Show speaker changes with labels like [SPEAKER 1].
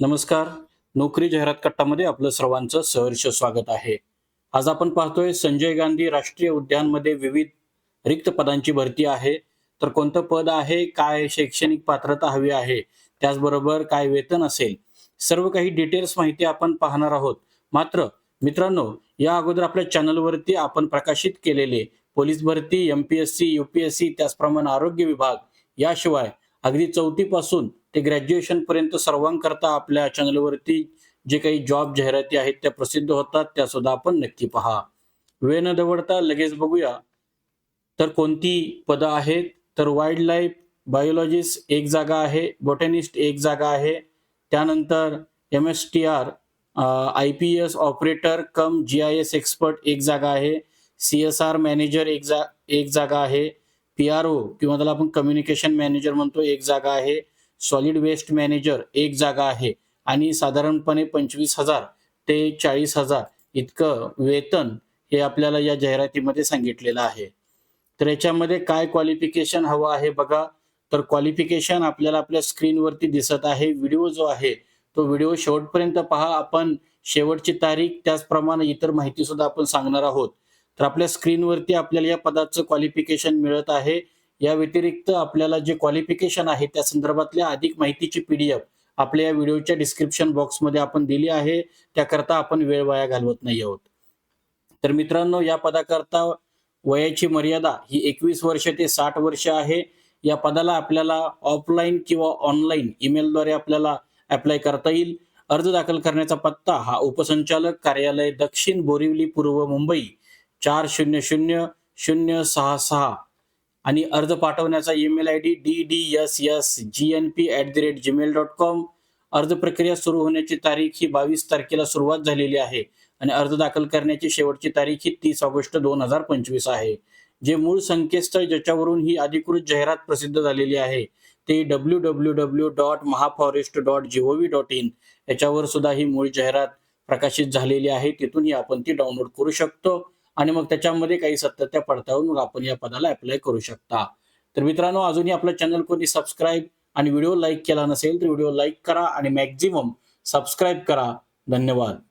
[SPEAKER 1] नमस्कार. नोकरी जाहिरात कट्टामध्ये आपलं सर्वांचं सहर्ष स्वागत आहे. आज आपण पाहतोय संजय गांधी राष्ट्रीय उद्यानमध्ये विविध रिक्त पदांची भरती आहे. तर कोणतं पद आहे काय शैक्षणिक पात्रता हवी आहे त्याचबरोबर काय वेतन असेल सर्व काही डिटेल्स माहिती आपण पाहणार आहोत. मात्र मित्रांनो या अगोदर आपल्या चॅनलवरती आपण प्रकाशित केलेले पोलीस भरती M P S C U P S C त्याचप्रमाणे आरोग्य विभाग याशिवाय अगदी चौथीपासून ते ग्रॅज्युएशन पर्यंत सर्वांकरता आपल्या चॅनलवरती जे काही जॉब जाहिराती आहेत त्या प्रसिद्ध होतात त्या सुद्धा आपण नक्की पहा. वेळ न दवडता लगेच बघूया. तर कोणती पदं आहेत? तर वाईल्ड लाईफ बायोलॉजिस्ट एक जागा आहे बोटॅनिस्ट एक जागा आहे. त्यानंतर M S T R I P S operator cum G I S expert एक जागा आहे. सी एस आर मॅनेजर एक जा एक जागा आहे. पी आर ओ किंवा त्याला आपण कम्युनिकेशन मॅनेजर म्हणतो एक जागा आहे. सॉलिड वेस्ट मॅनेजर एक जागा आहे. आणि साधारणपणे पंचवीस हजार ते चाळीस हजार इतकं वेतन हे आपल्याला या जाहिरातीमध्ये सांगितलेलं आहे. तर याच्यामध्ये काय क्वालिफिकेशन हवं आहे बघा. तर क्वालिफिकेशन आपल्याला आपल्या स्क्रीनवरती दिसत आहे. व्हिडिओ जो आहे तो व्हिडिओ शेवटपर्यंत पहा. आपण शेवटची तारीख त्याचप्रमाणे इतर माहिती सुद्धा आपण सांगणार आहोत. तर आपल्या स्क्रीनवरती आपल्याला या पदाचं क्वालिफिकेशन मिळत आहे. या व्यतिरिक्त आपल्याला जे क्वालिफिकेशन आहे त्या संदर्भातल्या अधिक माहितीची पीडीएफ आपल्या या व्हिडिओच्या डिस्क्रिप्शन बॉक्समध्ये आपण दिली आहे. त्याकरता आपण वेळ वाया घालवत नाही आहोत. तर मित्रांनो या पदाकरता वयाची मर्यादा ही एकवीस वर्ष ते साठ वर्ष आहे. या पदाला आपल्याला ऑफलाईन किंवा ऑनलाईन ईमेलद्वारे आपल्याला अप्लाय करता येईल. अर्ज दाखल करण्याचा पत्ता हा उपसंचालक कार्यालय दक्षिण बोरिवली पूर्व मुंबई चार शून्य शून्य शून्य सहा सहा आणि अर्ज पाठवण्याचा email I D D D S S G N P at the rate Gmail dot com अर्ज प्रक्रिया सुरू होण्याची तारीख ही बावीस तारखेला सुरुवात झालेली आहे आणि अर्ज दाखल करण्याची शेवटची तारीख ही तीस ऑगस्ट दोन हजार पंचवीस आहे. जे मूळ संकेतस्थळ ज्याच्यावरून ही अधिकृत जाहिरात प्रसिद्ध झालेली आहे ते W W W dot Mahaforest dot gov dot in याच्यावर सुद्धा ही मूळ जाहिरात प्रकाशित झालेली आहे तिथूनही आपण ती डाउनलोड करू शकतो. आणि मग त्याच्यामध्ये काही सत्यत्या पडताळून मग आपण या पदाला अप्लाय करू शकता. तर मित्रांनो अजूनही आपलं चॅनल कोणी सबस्क्राईब आणि व्हिडिओ लाईक केला नसेल तर व्हिडिओ लाईक करा आणि मॅक्झिमम सबस्क्राईब करा. धन्यवाद.